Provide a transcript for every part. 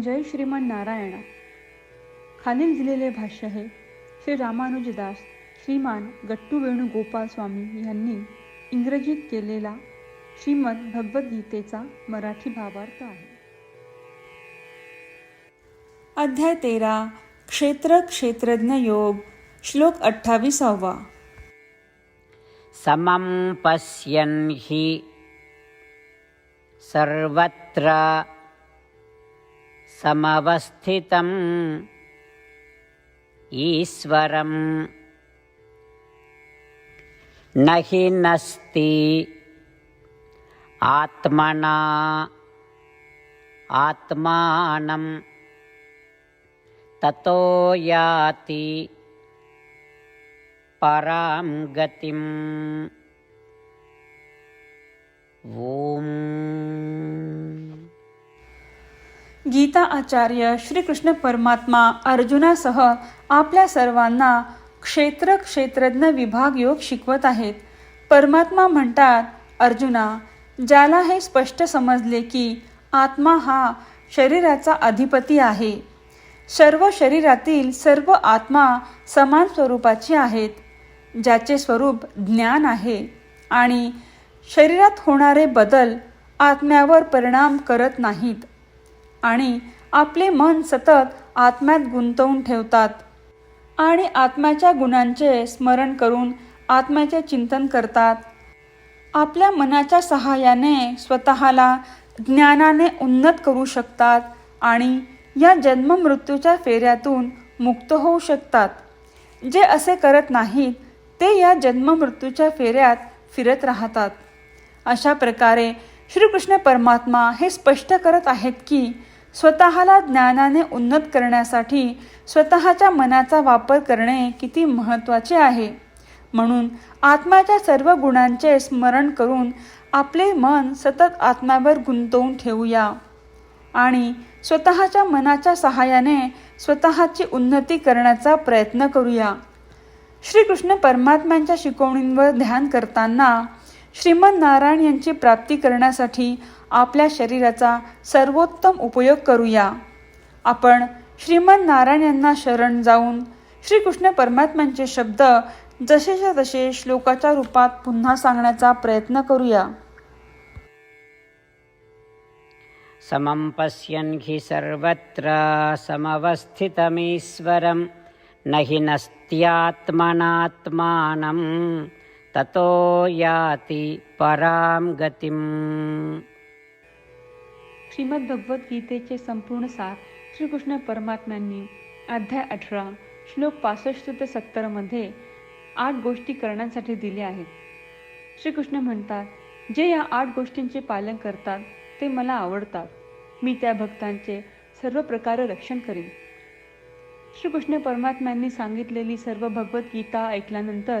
जय श्रीमान नारायणा. खालील दिलेले भाष्य हे श्री रामानुजदास श्रीमान गट्टू वेणुगोपाल स्वामी यांनी इंग्रजीत केलेला श्रीमद भगवद्गीतेचा मराठी भावार्थ आहे. अध्याय तेरा क्षेत्र क्षेत्रज्ञ योग श्लोक अठ्ठावीसावा. समं पश्यन् हि सर्वत्र समवस्थितम् ईश्वरं न हि नस्ति आत्मना आत्मानं ततो याति परां गतिम् ॐ गीता आचार्य श्रीकृष्ण परमात्मा अर्जुनासह आपल्या सर्वांना क्षेत्र क्षेत्रज्ञ विभाग योग शिकवत आहेत. परमात्मा म्हणतात अर्जुना ज्याला हे स्पष्ट समजले की आत्मा हा शरीराचा अधिपती आहे. सर्व शरीरातील सर्व आत्मा समान स्वरूपाची आहेत. ज्याचे स्वरूप ज्ञान आहे आणि शरीरात होणारे बदल आत्म्यावर परिणाम करत नाहीत. आणि आपले मन सतत आत्म्यात गुंतवून ठेवतात आणि आत्म्याच्या गुणांचे स्मरण करून आत्म्याचे चिंतन करतात. आपल्या मनाच्या सहाय्याने स्वतःला ज्ञानाने उन्नत करू शकतात आणि या जन्ममृत्यूच्या फेऱ्यातून मुक्त होऊ शकतात. जे असे करत नाहीत ते या जन्ममृत्यूच्या फेऱ्यात फिरत राहतात. अशा प्रकारे श्रीकृष्ण परमात्मा हे स्पष्ट करत आहेत की स्वतःला ज्ञानाने उन्नत करण्यासाठी स्वतःच्या मनाचा वापर करणे किती महत्त्वाचे आहे. म्हणून आत्म्याच्या सर्व गुणांचे स्मरण करून आपले मन सतत आत्म्यावर गुंतवून ठेवूया. आणि स्वतःच्या मनाच्या सहाय्याने स्वतःची उन्नती करण्याचा प्रयत्न करूया. श्रीकृष्ण परमात्म्यांच्या शिकवणींवर ध्यान करताना श्रीमद नारायण यांची प्राप्ती करण्यासाठी आपल्या शरीराचा सर्वोत्तम उपयोग करूया. आपण श्रीमद नारायण यांना शरण जाऊन श्रीकृष्ण परमात्म्यांचे शब्द जसेच्या तसे श्लोकाच्या रूपात पुन्हा सांगण्याचा प्रयत्न करूया. समं पश्यन् हि सर्वत्र समवस्थितमीश्वरं न हि नस्त्यात्मनात्मानम् ततो याति पराम गतिम। श्रीमद भगवद्गीतेचे संपूर्ण सार श्रीकृष्ण परमात्म्यांनी अध्याय अठरा श्लोक पासष्ट ते सत्तरमध्ये आठ गोष्टी करण्यासाठी दिल्या आहेत. श्रीकृष्ण म्हणतात जे या आठ गोष्टींचे पालन करतात ते मला आवडतात. मी त्या भक्तांचे सर्व प्रकारे रक्षण करीन. श्रीकृष्ण परमात्म्यांनी सांगितलेली सर्व भगवद्गीता ऐकल्यानंतर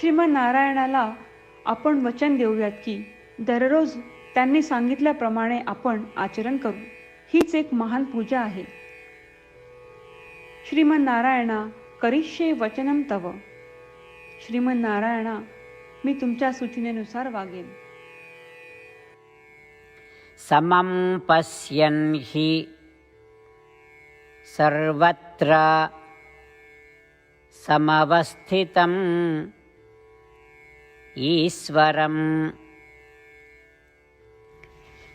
श्रीमन नारायणाला आपण वचन देऊयात की दररोज त्यांनी सांगितल्याप्रमाणे आपण आचरण करू. हीच एक महान पूजा आहे. श्रीमन नारायणा करिष्ये वचनम तव. श्रीमन नारायणा मी तुमच्या सूचनेनुसार वागेन. समं पश्यन् हि सर्वत्र समवस्थितं ईश्वरं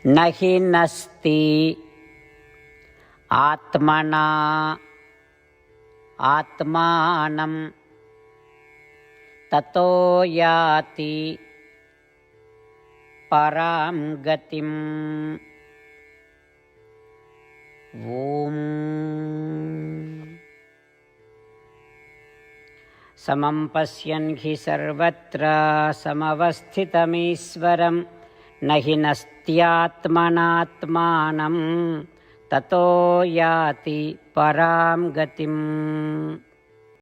न हि नस्ति आत्मना आत्मानं ततो याति परां गतिम्। ॐ समं पश्यन् हि सर्वत्र समवस्थितमीश्वरं न हि नस्त्यात्मनात्मानं ततो याति परां गतिम्